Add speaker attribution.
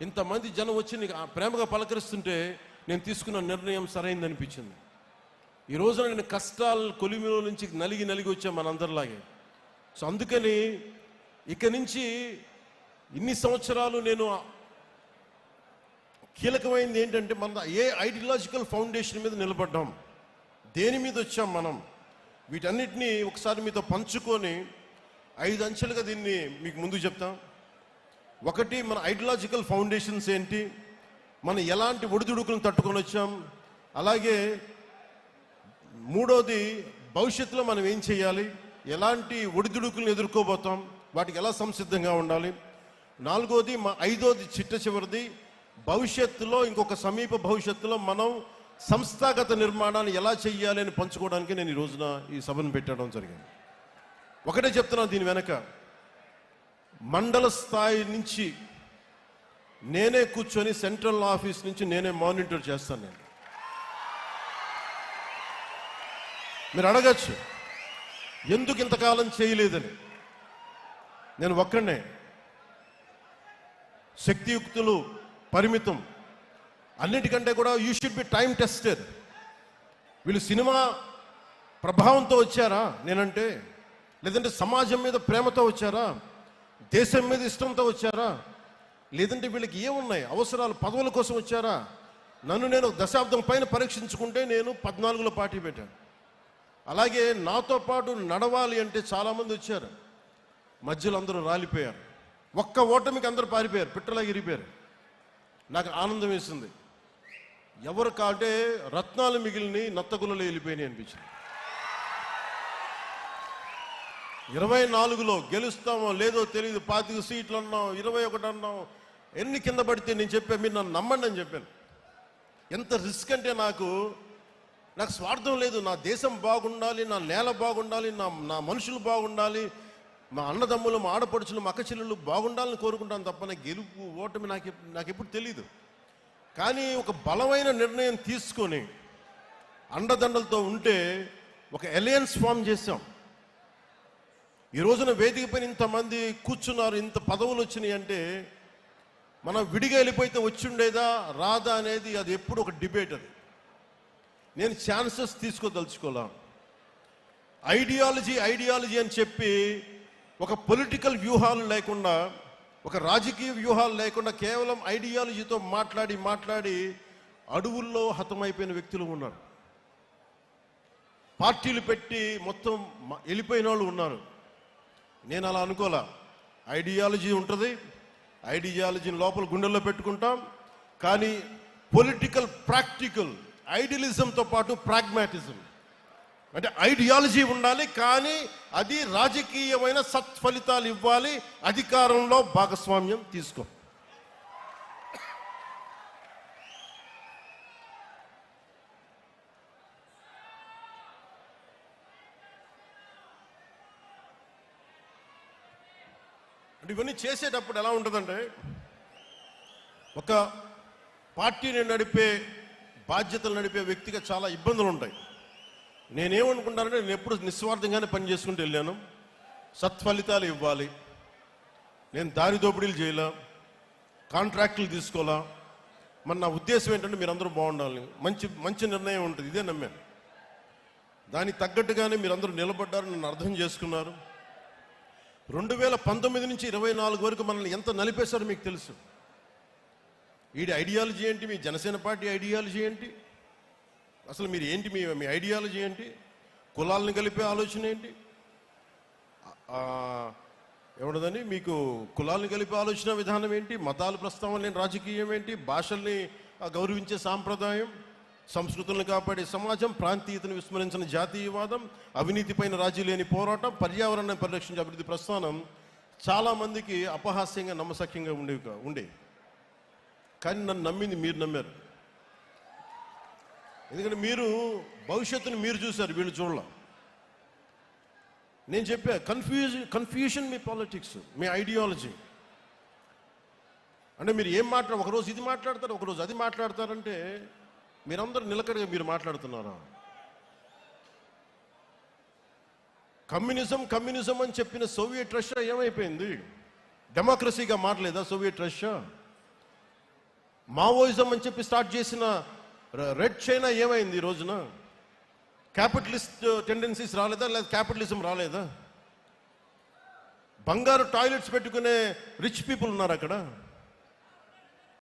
Speaker 1: ఇంతమంది జనం వచ్చి నీకు ప్రేమగా పలకరిస్తుంటే నేను తీసుకున్న నిర్ణయం సరైంది అనిపించింది. ఈ రోజున నేను కష్టాలు కొలిమిలో నుంచి నలిగి నలిగి వచ్చాం మనందరిలాగే. సో అందుకని ఇక నుంచి ఇన్ని సంవత్సరాలు నేను కీలకమైనది ఏంటంటే మన ఏ ఐడియాలజికల్ ఫౌండేషన్ మీద నిలబడ్డాం. దేని మీద వచ్చాం మనం? వీటన్నిటినీ ఒకసారి మీతో పంచుకొని ఐదు అంచెలుగా దీన్ని మీకు ముందు చెప్తాం. ఒకటి మన ఐడియాలజికల్ ఫౌండేషన్స్ ఏంటి? మనం ఎలాంటి ఒడిదుడుకులను తట్టుకొని వచ్చాం? అలాగే మూడోది భవిష్యత్తులో మనం ఏం చేయాలి? ఎలాంటి ఒడిదుడుకులను ఎదుర్కోబోతాం? వాటికి ఎలా సంసిద్ధంగా ఉండాలి? నాలుగోది మా ఐదోది చిట్ట చివరిది భవిష్యత్తులో ఇంకొక సమీప భవిష్యత్తులో మనం సంస్థాగత నిర్మాణాన్ని ఎలా చెయ్యాలి అని పంచుకోవడానికి నేను ఈ రోజున ఈ సభను పెట్టడం జరిగింది. ఒకటే చెప్తున్నాను దీని వెనక. మండల స్థాయి నుంచి నేనే కూర్చొని సెంట్రల్ ఆఫీస్ నుంచి నేనే మానిటర్ చేస్తాను నేను. మీరు అడగచ్చు ఎందుకు ఇంతకాలం చేయలేదని. నేను ఒక్కడనే. శక్తియుక్తులు పరిమితం అన్నిటికంటే కూడా you should be time tested వీళ్ళు సినిమా ప్రభావంతో వచ్చారా? నేనంటే లేదంటే సమాజం మీద ప్రేమతో వచ్చారా? దేశం మీద ఇష్టంతో వచ్చారా? లేదంటే వీళ్ళకి ఏమున్నాయి? అవసరాలు పదవుల కోసం వచ్చారా? నన్ను నేను దశాబ్దం పైన పరీక్షించుకుంటే నేను పద్నాలుగులో పార్టీ పెట్టాను. అలాగే నాతో పాటు నడవాలి అంటే చాలామంది వచ్చారు. మధ్యలో అందరూ రాలిపోయారు. ఒక్క ఓటమికి అందరూ పారిపోయారు. పిట్టలా ఇరిపోయారు నాకు ఆనందం వేసింది. ఎవరు కాటే రత్నాలు మిగిలిని నత్తగులలో వెళ్ళిపోయినాయి అనిపించింది. ఇరవై నాలుగులో గెలుస్తామో లేదో తెలియదు పాతిక సీట్లు అన్నాం ఇరవై ఒకటి అన్నాం ఎన్ని కింద పడితే నేను చెప్పాను మీరు నన్ను నమ్మండి అని చెప్పాను. ఎంత రిస్క్ అంటే నాకు నాకు స్వార్థం లేదు నా దేశం బాగుండాలి నా నేల బాగుండాలి నా నా మనుషులు బాగుండాలి మా అన్నదమ్ములు మా ఆడపడుచులు మా అక్క బాగుండాలని కోరుకుంటాను తప్ప నా గెలుపు ఓటమి నాకు నాకు ఎప్పుడు తెలియదు కానీ ఒక బలమైన నిర్ణయం తీసుకొని అండదండలతో ఉంటే ఒక ఎలయన్స్ ఫామ్ చేశాం. ఈ రోజున వేదిక పైన ఇంతమంది కూర్చున్నారు ఇంత పదవులు వచ్చినాయి అంటే మనం విడిగా వెళ్ళిపోయితే వచ్చి ఉండేదా రాదా అనేది అది ఎప్పుడు ఒక డిబేట్ అది. నేను ఛాన్సెస్ తీసుకోదలుచుకోలే. ఐడియాలజీ ఐడియాలజీ అని చెప్పి ఒక పొలిటికల్ వ్యూహాలు లేకుండా ఒక రాజకీయ వ్యూహాలు లేకుండా కేవలం ఐడియాలజీతో మాట్లాడి మాట్లాడి అడవుల్లో హతమైపోయిన వ్యక్తులు ఉన్నారు. పార్టీలు పెట్టి మొత్తం వెళ్ళిపోయిన వాళ్ళు ఉన్నారు. నేను అలా అనుకోలే. ఐడియాలజీ ఉంటుంది. ఐడియాలజీని లోపల గుండెల్లో పెట్టుకుంటాం. కానీ పొలిటికల్ ప్రాక్టికల్ ఐడియలిజంతో పాటు ప్రాగ్మాటిజం. అంటే ఐడియాలజీ ఉండాలి కానీ అది రాజకీయమైన సత్ఫలితాలు ఇవ్వాలి అధికారంలో భాగస్వామ్యం తీసుకో. అంటే ఇవన్నీ చేసేటప్పుడు ఎలా ఉంటుందంటే ఒక పార్టీని నడిపే బాధ్యతలు నడిపే వ్యక్తిగా చాలా ఇబ్బందులు ఉంటాయి నేనేమనుకుంటానంటే నేను ఎప్పుడు నిస్వార్థంగానే పని చేసుకుంటూ వెళ్ళాను. సత్ఫలితాలు ఇవ్వాలి. నేను దారి దోపిడీలు చేయలే. కాంట్రాక్టులు తీసుకోవాలా మరి నా ఉద్దేశం ఏంటంటే మీరందరూ బాగుండాలి మంచి మంచి నిర్ణయం ఉంటుంది. ఇదే నమ్మాను. దానికి తగ్గట్టుగానే మీరందరూ నిలబడ్డారు నన్ను అర్థం చేసుకున్నారు. రెండు వేల పంతొమ్మిది నుంచి ఇరవై నాలుగు వరకు మనల్ని ఎంత నలిపేశారో మీకు తెలుసు. వీడి ఐడియాలజీ ఏంటి? మీ జనసేన పార్టీ ఐడియాలజీ ఏంటి? అసలు మీరు ఏంటి మీ మీ ఐడియాలజీ ఏంటి? కులాలను కలిపే ఆలోచన ఏంటి? ఆ, ఏమన్నదని మీకు కులాలను కలిపే ఆలోచన విధానం ఏంటి? మతాలు ప్రస్తావన లేని రాజకీయం ఏంటి? భాషల్ని గౌరవించే సాంప్రదాయం? సంస్కృతులను కాపాడే సమాజం ప్రాంతీయతను విస్మరించిన జాతీయవాదం అవినీతిపైన రాజీ లేని పోరాటం పర్యావరణాన్ని పరిరక్షించే అభివృద్ధి ప్రస్థానం చాలామందికి అపహాస్యంగా నమ్మసక్యంగా ఉండేవి కా- ఉండేవి కానీ నన్ను నమ్మింది మీరు నమ్మారు. ఎందుకంటే మీరు భవిష్యత్తుని మీరు చూశారు వీళ్ళు చూడాల. నేను చెప్పా కన్ఫ్యూజ్ కన్ఫ్యూషన్ మీ పాలిటిక్స్ మీ ఐడియాలజీ అంటే మీరు ఏం మాట్లా ఒకరోజు ఇది మాట్లాడతారు ఒకరోజు అది మాట్లాడతారంటే మీరందరూ నిలకడగా మీరు మాట్లాడుతున్నారా? కమ్యూనిజం కమ్యూనిజం అని చెప్పిన సోవియట్ రష్యా ఏమైపోయింది? డెమోక్రసీగా మారలేదా సోవియట్ రష్యా? మావోయిజం అని చెప్పి స్టార్ట్ చేసిన రెడ్ చైనా ఏమైంది ఈ రోజున? క్యాపిటలిస్ట్ టెండెన్సీస్ రాలేదా? లేదా క్యాపిటలిజం రాలేదా? బంగారు టాయిలెట్స్ పెట్టుకునే రిచ్ పీపుల్ ఉన్నారు అక్కడ?